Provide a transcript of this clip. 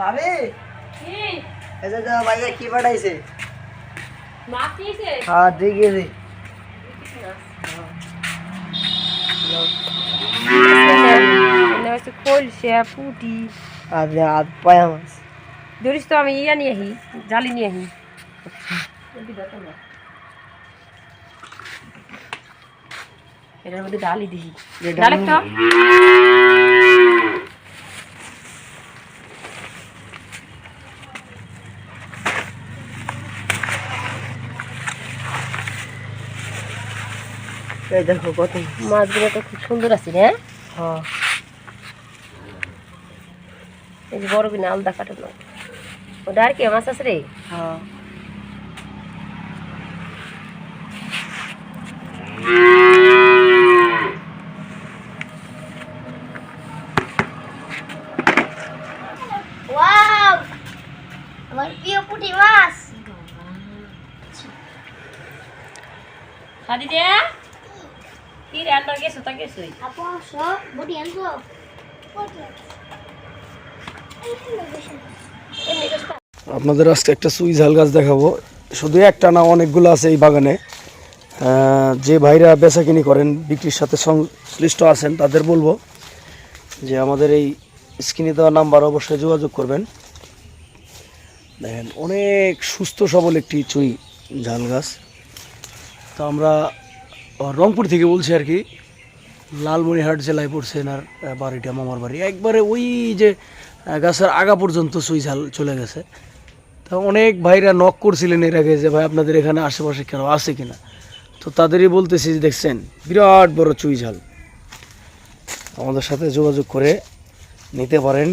ভাবি? কি? এসে তো কি পাঠাইছে? মাছ হ্যাঁ ঠিক আছে পুটি। আপনি হাত পায়া তো আমি ইয়া নিয়ে আহি জালি নিয়ে আহি। এটার মধ্যে ডালি দিই ডাল একটা এই দেখো কত মাছগুলো তো খুব সুন্দর আছে রে হ্যাঁ। এই যে বড় কিনা আলাদা কাটানো ওটা আর কি মাছ আছে রে? হ্যাঁ। আমার প্রিয় পুঁটি মাছ। খাদি দে কি রে আন্ডা গেছো তা গেছোই আপু সব আনছো আপনাদের আজকে একটা সুই ঝাল গাছ দেখাবো। শুধু একটা না অনেকগুলো আছে এই বাগানে। যে ভাইরা বেচাকিনি করেন বিক্রির সাথে সংশ্লিষ্ট আছেন তাদের বলব যে আমাদের এই স্ক্রিনে দেওয়া নাম্বার অবশ্যই যোগাযোগ করবেন। দেখেন অনেক সুস্থ সবল একটি চুই ঝাল গাছ। তো আমরা রংপুর থেকে বলছি আর কি, লালমনিরহাট জেলায় পড়ছে এনার বাড়িটা, মামার বাড়ি। একবারে ওই যে গাছের আগা পর্যন্ত সুই ঝাল চলে গেছে। তা অনেক ভাইরা নক করছিলেন এর আগে যে, ভাই, আপনাদের এখানে আশেপাশে কেন আছে কিনা? তো তাদেরই বলতেছি যে, দেখছেন, বিরাট বড় চুই ঝাল। আমাদের সাথে যোগাযোগ করে নিতে পারেন।